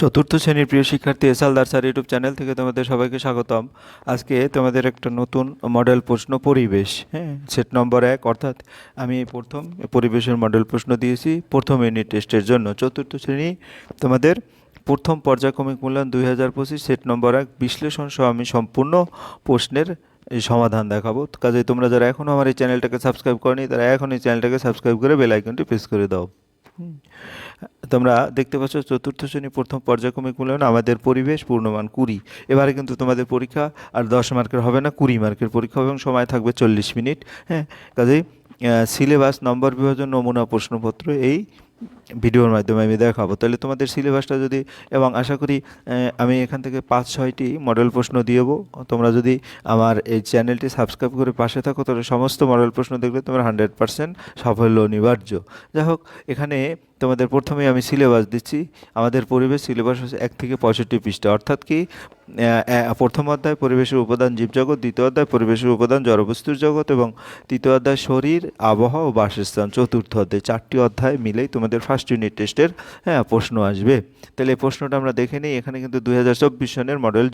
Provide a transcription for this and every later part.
চতুর্থ শ্রেণির প্রিয় শিক্ষার্থী এস দার স্যার ইউটিউব চ্যানেল থেকে তোমাদের সবাইকে স্বাগতম। আজকে তোমাদের একটা নতুন মডেল প্রশ্ন পরিবেশ হ্যাঁ? সেট নম্বর এক, অর্থাৎ আমি প্রথম পরিবেশের মডেল প্রশ্ন দিয়েছি, প্রথম ইউনিট টেস্টের জন্য। চতুর্থ শ্রেণি, তোমাদের প্রথম পর্যায়ক্রমিক মূল্যায়ন দুই হাজার পঁচিশ সেট নম্বর এক, বিশ্লেষণ সহ আমি সম্পূর্ণ প্রশ্নের এই সমাধান দেখাবো। কাজে তোমরা যারা এখনও আমার এই চ্যানেলটাকে সাবস্ক্রাইব করনি, তারা এখন এই চ্যানেলটাকে সাবস্ক্রাইব করে বেল আইকনটি প্রেস করে দাও। তোমরা দেখতে পাচ্ছ, চতুর্থ শ্রেণি, প্রথম পর্যায়ক্রমিক মূল্যায়ন, আমাদের পরিবেশ পূর্ণমান কুড়ি। এবারে কিন্তু তোমাদের পরীক্ষা আর দশ মার্কের হবে না, কুড়ি মার্কের পরীক্ষা এবং সময় থাকবে চল্লিশ মিনিট হ্যাঁ? কাজেই সিলেবাস, নম্বর বিভাজন, নমুনা, প্রশ্নপত্র, এই ভিডিওর মাধ্যমে আমি দেখাবো। তাহলে তোমাদের সিলেবাসটা যদি, এবং আশা করি আমি এখান থেকে পাঁচ, ছয়টি মডেল প্রশ্ন দিয়েবো তোমরা যদি আমার এই চ্যানেলটি সাবস্ক্রাইব করে পাশে থাকো, তাহলে সমস্ত মডেল প্রশ্ন দেখলে তোমার হান্ড্রেড পার্সেন্ট সাফল্য অনিবার্য। যাই হোক, এখানে তোমাদের প্রথমে আমি সিলেবাস দিচ্ছি। আমাদের পরিবেশ সিলেবাস হচ্ছে এক থেকে পঁয়ষট্টি পৃষ্ঠা। অর্থাৎ কি? প্রথম অধ্যায় পরিবেশের উপাদান জীবজগৎ, দ্বিতীয় অধ্যায় পরিবেশের উপাদান জড়বস্তুর জগৎ, এবং তৃতীয় অধ্যায় শরীর, আবহাওয়া ও বাসস্থান। চতুর্থ অধ্যায়, চারটি অধ্যায় মিলেই তোমাদের ফার্স্ট ইউনিট টেস্টের হ্যাঁ প্রশ্ন আসবে। তাহলে এই প্রশ্নটা আমরা দেখে নিই এখানে কিন্তু দুই হাজার চব্বিশ সনের মডেল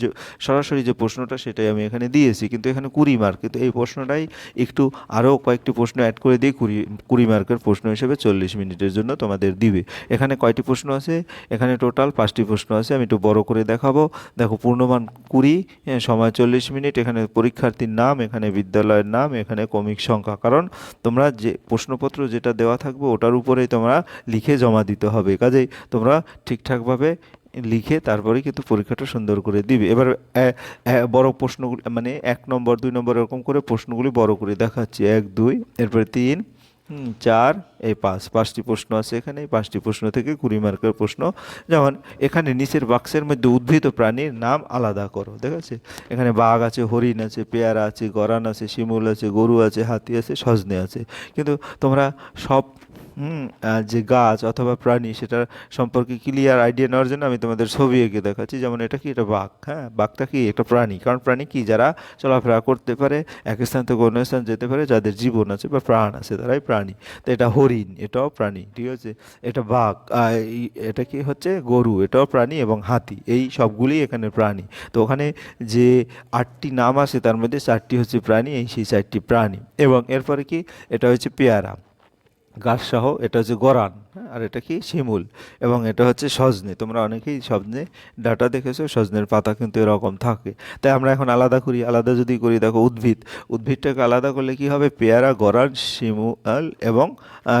সরাসরি যে প্রশ্নটা সেটাই আমি এখানে দিয়েছি কিন্তু এখানে কুড়ি মার্ক কিন্তু এই প্রশ্নটাই একটু আরও কয়েকটি প্রশ্ন অ্যাড করে দিয়ে কুড়ি কুড়ি মার্কের প্রশ্ন হিসেবে চল্লিশ মিনিটের জন্য তোমাদের দিবে। এখানে কয়টি প্রশ্ন আছে? এখানে টোটাল পাঁচটি প্রশ্ন আছে আমি একটু বড় করে দেখাবো। দেখো পূর্ণমান কুড়ি হ্যাঁ, সময় চল্লিশ মিনিট এখানে পরীক্ষার্থীর নাম এখানে বিদ্যালয়ের নাম এখানে কমিক সংখ্যা কারণ তোমরা যে প্রশ্নপত্র যেটা দেওয়া থাকবে ওটার উপরেই তোমরা লিখে জমা দিতে হবে। কাজেই তোমরা ঠিকঠাকভাবে লিখে তারপরে কিন্তু পরীক্ষাটা সুন্দর করে দিবে। এবার বড় প্রশ্নগুলি মানে এক নম্বর, দুই নম্বর এরকম করে প্রশ্নগুলি বড় করে দেখাচ্ছি। এক, দুই, এরপরে তিন চার, এই পাঁচ। পাঁচটি প্রশ্ন আছে এখানে। এই পাঁচটি প্রশ্ন থেকে কুড়ি মার্কের প্রশ্ন। যেমন, এখানে নিচের বাক্সের মধ্যে উদ্ভিদ প্রাণীর নাম আলাদা করো, ঠিক আছে? এখানে বাঘ আছে, হরিণ আছে, পেয়ারা আছে, গরান আছে, শিমুল আছে, গরু আছে, হাতি আছে, সজনে আছে। কিন্তু তোমরা সব হুম যে গাছ অথবা প্রাণী সেটার সম্পর্কে ক্লিয়ার আইডিয়া নেওয়ার জন্য আমি তোমাদের ছবি এঁকে দেখাচ্ছি। যেমন এটা কি? এটা বাঘ হ্যাঁ? বাঘটা কি? একটা প্রাণী। কারণ প্রাণী কি? যারা চলাফেরা করতে পারে, এক স্থান থেকে অন্য স্থান যেতে পারে, যাদের জীবন আছে বা প্রাণ আছে, তারাই প্রাণী। তো এটা হরিণ, এটাও প্রাণী, ঠিক আছে? এটা বাঘ এটা কি হচ্ছে? গরু, এটাও প্রাণী এবং হাতি। এই সবগুলি এখানে প্রাণী। তো ওখানে যে আটটি নাম আছে, তার মধ্যে চারটি হচ্ছে প্রাণী, এই সেই চারটি প্রাণী। এবং এরপরে কি? এটা হচ্ছে পেয়ারা। গাছ সহ এটা হচ্ছে গরান হ্যাঁ, আর এটা কি? শিমুল এবং এটা হচ্ছে সজনে। তোমরা অনেকেই সজনে ডাটা দেখেছ সজনের পাতা কিন্তু এরকম থাকে। তাই আমরা এখন আলাদা করি আলাদা যদি করি দেখো উদ্ভিদ। উদ্ভিদটাকে আলাদা করলে কি হবে? পেয়ারা গরান শিমুল এবং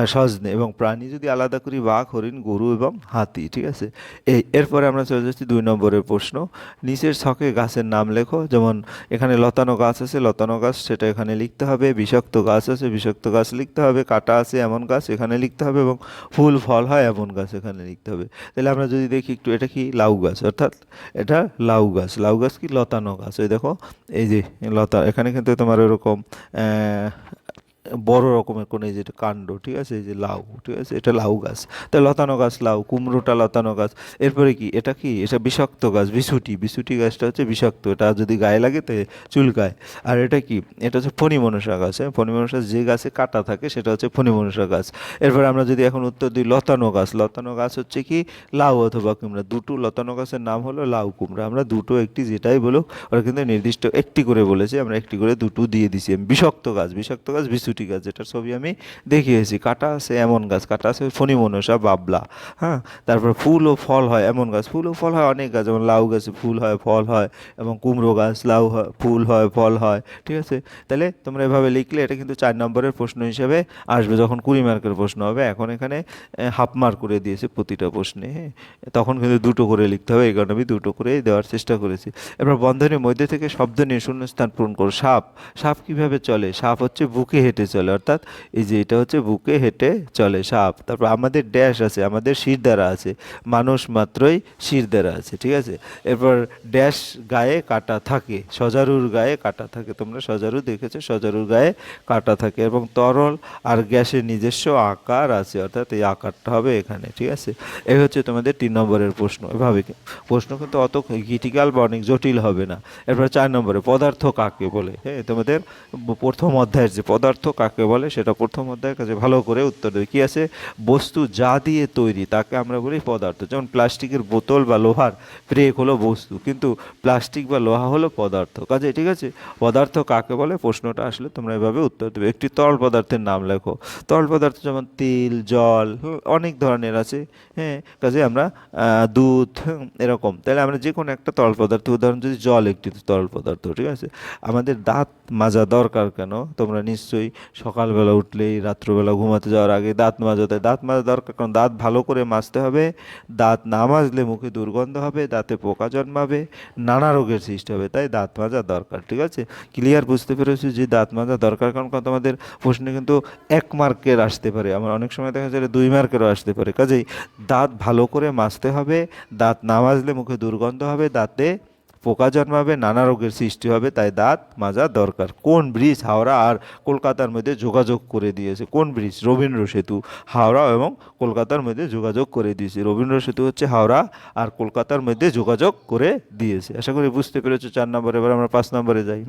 সজনে। এবং প্রাণী যদি আলাদা করি বাঘ হরিণ গরু এবং হাতি ঠিক আছে? এই এরপরে আমরা চলে যাচ্ছি দুই নম্বরের প্রশ্ন। নিচের ছকে গাছের নাম লেখো যেমন এখানে লতানো গাছ আছে লতানো গাছ সেটা এখানে লিখতে হবে বিষাক্ত গাছ আছে বিষাক্ত গাছ লিখতে হবে কাটা আছে এমন গাছ এখানে লিখতে হবে এবং ফুল, ফল হয় এমন গাছ এখানে লিখতে হবে। তাহলে আমরা যদি দেখি একটু, এটা কি লাউ গাছ? অর্থাৎ এটা লাউ গাছ। লাউ গাছ কি লতানো গাছ? ওই দেখো, এই যে লতা, এখানে কিন্তু তোমার এরকম বড় রকমের কোনো এই যেটা কাণ্ড, ঠিক আছে? এই যে লাউ, ঠিক আছে? এটা লাউ গাছ। তা লতানো গাছ লাউ, কুমড়োটা লতানো গাছ। এরপরে কি? এটা কি? এটা বিষাক্ত গাছ বিছুটি বিছুটি গাছটা হচ্ছে বিষাক্ত। এটা যদি গায়ে লাগে তো চুলকায়। আর এটা কি? এটা হচ্ছে ফণিমনসা গাছ হ্যাঁ? ফণিমনসা যে গাছে কাটা থাকে সেটা হচ্ছে ফণিমনসা গাছ। এরপরে আমরা যদি এখন উত্তর দিই লতানো গাছ। লতানো গাছ হচ্ছে কি? লাউ অথবা কুমড়া। দুটো লতানো গাছের নাম হলো লাউ, কুমড়া। আমরা দুটো একটি যেটাই বলুক, ওরা কিন্তু নির্দিষ্ট একটি করে বলেছে। আমরা একটি করে দুটো দিয়ে দিছি। বিষাক্ত গাছ বিষাক্ত গাছ বিছুটি গাছ, যেটার ছবি আমি দেখিয়েছি। কাটা আছে এমন গাছ, কাটা আছে ফণি ফণিমনসা বাবলা হ্যাঁ? তারপর ফুল ও ফল হয় এমন গাছ, ফুল ও ফল হয় অনেক গাছ, যেমন লাউ গাছে ফুল হয়, ফল হয়, এবং কুমড়ো গাছ, লাউ হয়, ফুল হয়, ফল হয়, ঠিক আছে? তাহলে তোমরা এভাবে লিখলে এটা কিন্তু চার নম্বরের প্রশ্ন হিসেবে আসবে, যখন কুড়ি মার্কের প্রশ্ন হবে। এখন এখানে হাফ মার্ক করে দিয়েছে প্রতিটা প্রশ্নে হ্যাঁ? তখন কিন্তু দুটো করে লিখতে হবে, এই কারণে আমি দুটো করেই দেওয়ার চেষ্টা করেছি। এবার বন্ধনের মধ্যে থেকে শব্দ নিয়ে শূন্যস্থান পূরণ করো, সাপ। সাপ কীভাবে চলে? সাপ হচ্ছে বুকে হেঁটে চলে, অর্থাৎ এই যে এটা হচ্ছে বুকে হেঁটে চলে সাপ। তারপর আমাদের ড্যাশ আছে, আমাদের শিরদাঁড়া আছে। মানুষ মাত্রই শিরদাঁড়া আছে, ঠিক আছে? এরপর ড্যাশ গায়ে কাটা থাকে, সজারুর গায়ে কাটা থাকে। তোমরা সজারু দেখেছ? সজারুর গায়ে কাটা থাকে এবং তরল আর গ্যাসের নিজস্ব আকার আছে, অর্থাৎ এই আকারটা হবে এখানে, ঠিক আছে? এই হচ্ছে তোমাদের তিন নম্বরের প্রশ্ন। এভাবে প্রশ্ন কিন্তু অত ক্রিটিক্যাল বা অনেক জটিল হবে না। এরপর চার নম্বরে, পদার্থ কাকে বলে? হ্যাঁ তোমাদের প্রথম অধ্যায়ের যে পদার্থ কাকে বলে সেটা প্রথম অধ্যায়ের কাছে ভালো করে উত্তর দেবে। কি আছে? বস্তু যা দিয়ে তৈরি, তাকে আমরা বলি পদার্থ। যেমন প্লাস্টিকের বোতল বা লোহার ব্রেক হলো বস্তু, কিন্তু প্লাস্টিক বা লোহা হলো পদার্থ। কাজে ঠিক আছে? পদার্থ কাকে বলে? প্রশ্নটা আসলে তোমরা এভাবে উত্তর দেবে। একটি তরল পদার্থের নাম লেখো। তরল পদার্থ যেমন তেল, জল অনেক ধরনের আছে হ্যাঁ কাজে আমরা দুধ এরকম। তাহলে আমরা যে কোনো একটা তরল পদার্থ, উদাহরণ যদি জল একটি তরল পদার্থ, ঠিক আছে? আমাদের দাঁত মাজা দরকার কেন? তোমরা নিশ্চয়ই সকালবেলা উঠলেই, রাত্রবেলা ঘুমাতে যাওয়ার আগে দাঁত মাজাতে, দাঁত মাজা দরকার কারণ দাঁত ভালো করে মাজতে হবে, দাঁত না মাজলে মুখে দুর্গন্ধ হবে, দাঁতে পোকা জন্মাবে, নানা রোগের সৃষ্টি হবে, তাই দাঁত মাজা দরকার, ঠিক আছে? ক্লিয়ার বুঝতে পেরেছি যে দাঁত মাজা দরকার কারণ তোমাদের প্রশ্নে কিন্তু এক মার্কের আসতে পারে, আমার অনেক সময় দেখা যায় দুই মার্কেরও আসতে পারে, কাজেই দাঁত ভালো করে মাজতে হবে, দাঁত না মাজলে মুখে দুর্গন্ধ হবে, দাঁতে পোকা জন্মাবে, নানা রোগের সৃষ্টি হবে, তাই দাঁত মাজা দরকার। কোন ব্রিজ হাওড়া আর কলকাতার মধ্যে যোগাযোগ করে দিয়েছে? কোন ব্রিজ? রবীন্দ্র সেতু। হাওড়া এবং কলকাতার মধ্যে যোগাযোগ করে দিয়েছে। রবীন্দ্র সেতু হচ্ছে হাওড়া আর কলকাতার মধ্যে যোগাযোগ করে দিয়েছে। আশা করি বুঝতে পেরেছ চার নম্বরে। এবার আমরা পাঁচ নম্বরে যাই।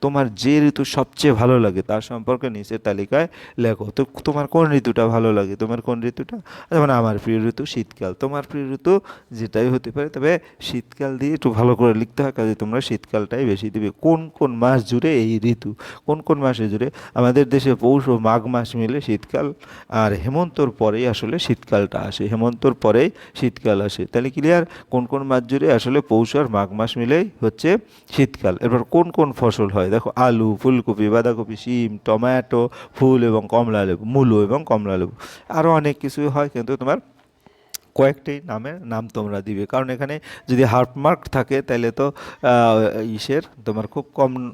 তোমার যে ঋতু সবচেয়ে ভালো লাগে তার সম্পর্কে নিচের তালিকায় লেখো। তো তোমার কোন ঋতুটা ভালো লাগে? তোমার কোন ঋতুটা? যেমন আমার প্রিয় ঋতু শীতকাল। তোমার প্রিয় ঋতু যেটাই হতে পারে, তবে শীতকাল দিয়ে একটু ভালো করে লিখতে হয়, কাজে তোমরা শীতকালটাই বেশি দিবে। কোন কোন মাস জুড়ে এই ঋতু? কোন কোন মাসে জুড়ে? আমাদের দেশে পৌষ ও মাঘ মাস মিলে শীতকাল আর হেমন্তর পরেই আসলে শীতকালটা আসে। হেমন্তর পরেই শীতকাল আসে। তাহলে ক্লিয়ার কোন কোন মাস জুড়ে আসলে পৌষ আর মাঘ মাস মিলেই হচ্ছে শীতকাল। এরপর কোন কোন ফসল হয়? দেখো, আলু, ফুলকপি, বাঁধাকপি, শিম, টমেটো, ফুল এবং কমলা লেবু মূলো এবং কমলা লেবু আরও অনেক কিছু হয়, কিন্তু তোমার কয়েকটি নামের নাম তোমরা দিবে। কারণ এখানে যদি হাফ মার্ক থাকে, তাহলে তো ইসের তোমার খুব কম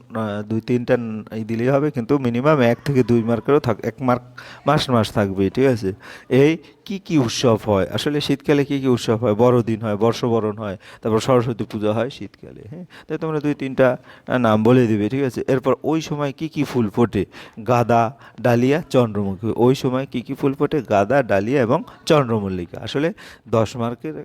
দুই তিনটা ন- ই দিলেই হবে। কিন্তু মিনিমাম এক থেকে দুই মার্কেরও থাক, এক মার্ক মাস মাস থাকবে ঠিক আছে? এই কি কি উৎসব হয়? আসলে শীতকালে কি কি উৎসব হয়? বড়দিন হয়, বর্ষবরণ হয়, তারপর সরস্বতী পূজা হয় শীতকালে হ্যাঁ? তাই তোমরা দুই তিনটা নাম বলে দিবে, ঠিক আছে? এরপর ওই সময় কি কি ফুল ফোটে? গাদা, ডালিয়া, চন্দ্রমুখী। ওই সময় কি কি ফুল ফোটে? গাদা, ডালিয়া এবং চন্দ্রমল্লিকা। আসলে দশ মার্কের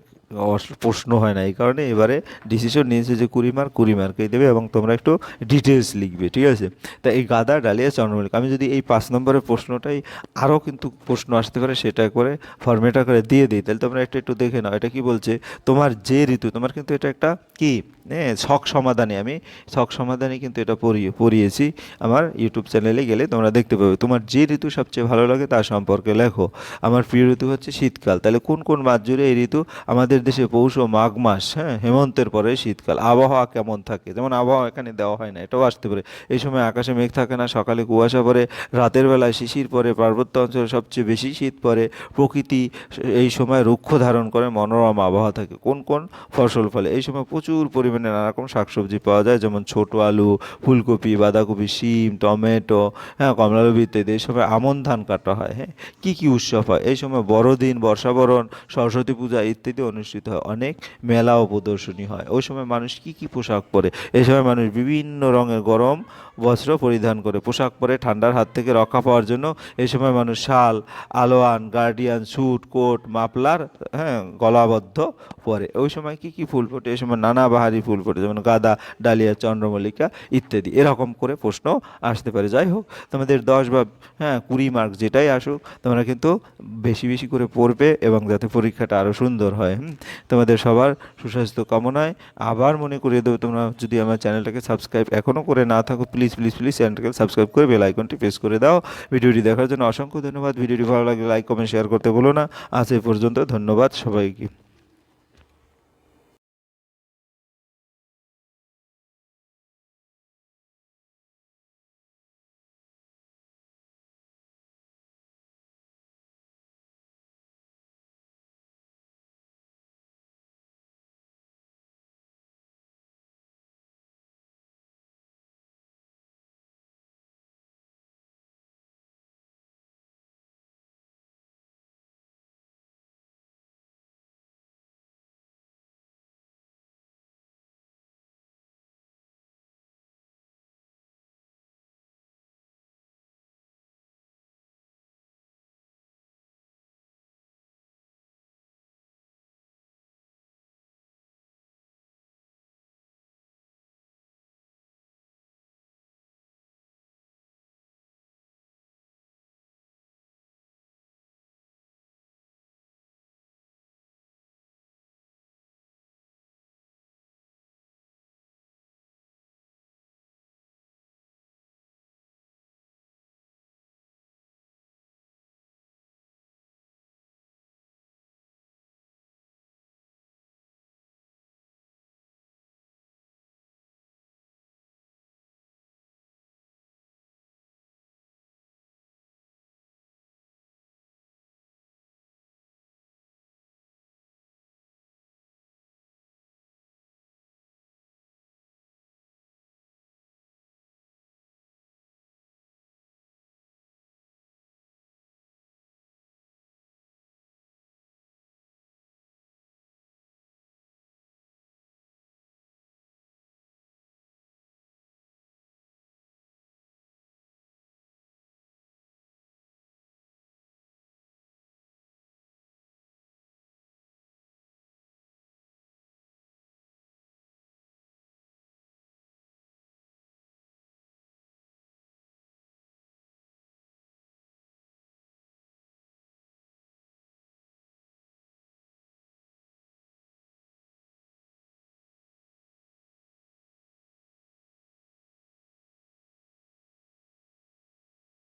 প্রশ্ন হয় না। এই কারণে এবারে ডিসিশন নিয়েছে যে কুড়ি মার্ক কুড়ি মার্কেই দেবে এবং তোমরা একটু ডিটেলস লিখবে, ঠিক আছে? তা এই গাদা ডালিয়া চন্দ্রমল্লিকা, আমি যদি এই পাঁচ নম্বরের প্রশ্নটাই আরও কিন্তু প্রশ্ন আসতে পারে, সেটা করে ফর্মেটা করে দিয়ে দিই। তাহলে তোমরা একটু একটু দেখে নাও, এটা কি বলছে? তোমার যে ঋতু, তোমার কিন্তু এটা একটা কি? হ্যাঁ শখ সমাধানে। আমি শখ সমাধানে কিন্তু এটা পড়িয়ে পড়িয়েছি আমার ইউটিউব চ্যানেলে গেলে তোমরা দেখতে পাবে। তোমার যে ঋতু সবচেয়ে ভালো লাগে তার সম্পর্কে লেখো। আমার প্রিয় ঋতু হচ্ছে শীতকাল। তাহলে কোন কোন মাস জুড়ে এই ঋতু আমাদের দেশে পৌষ ও মাঘ মাস হ্যাঁ হেমন্তের পরে শীতকাল। আবহাওয়া কেমন থাকে? যেমন আবহাওয়া এখানে দেওয়া হয় না, এটাও আসতে পারে। এই সময় আকাশে মেঘ থাকে না, সকালে কুয়াশা পড়ে, রাতের বেলায় শিশির পরে পার্বত্য অঞ্চলে সবচেয়ে বেশি শীত পড়ে। প্রকৃতি এই সময় রুক্ষ ধারণ করে, মনোরম আবহাওয়া থাকে। কোন কোন? ফসল, ফলে। এই সময় প্রচুর পরিমাণে নানা রকম শাকসবজি পাওয়া যায়, যেমন ছোট আলু, ফুলকপি, বাঁধাকপি, শিম, টমেটো হ্যাঁ কমলালেবু ইত্যাদি। এই সময় আমন ধান কাটা হয় হ্যাঁ। কী কী উৎসব হয়? এই সময় বড়দিন, বর্ষাবরণ, সরস্বতী পূজা ইত্যাদি অনুষ্ঠিত হয়, অনেক মেলা ও প্রদর্শনী হয়। ওই সময় মানুষ কী কী পোশাক পরে? এই সময় মানুষ বিভিন্ন রঙের গরম বস্ত্র পরিধান করে, পোশাক পরে ঠান্ডার হাত থেকে রক্ষা পাওয়ার জন্য এই সময় মানুষ শাল, আলোয়ান, গার্ডিয়ান, স্যুট, কোট, মাফলার হ্যাঁ গলাবদ্ধ পরে। ওই সময় কি কি ফুল ফোটে? এই সময় নানা বাহারি ফুল ফোটে, যেমন গাঁদা, ডালিয়া, চন্দ্রমল্লিকা ইত্যাদি। এরকম করে প্রশ্ন আসতে পারে। যাই হোক, তোমাদের দশ বা হ্যাঁ কুড়ি মার্ক যেটাই আসুক, তোমরা কিন্তু বেশি বেশি করে পড়বে এবং যাতে পরীক্ষাটা আরও সুন্দর হয়? তোমাদের সবার সুস্বাস্থ্য কামনায় আবার মনে করিয়ে দেবো, তোমরা যদি আমার চ্যানেলটাকে সাবস্ক্রাইব এখনও করে না থাকো প্লিজ প্লিজ প্লিজ চ্যানেলটাকে সাবস্ক্রাইব করে বেল আইকনটি প্রেস করে দাও। ভিডিওটি দেখার জন্য অসংখ্য ধন্যবাদ। ভিডিওটি ভালো লাগলে লাইক কমেন্ট শেয়ার করতে বলো না। আজ এ পর্যন্ত ধন্যবাদ সবাইকে।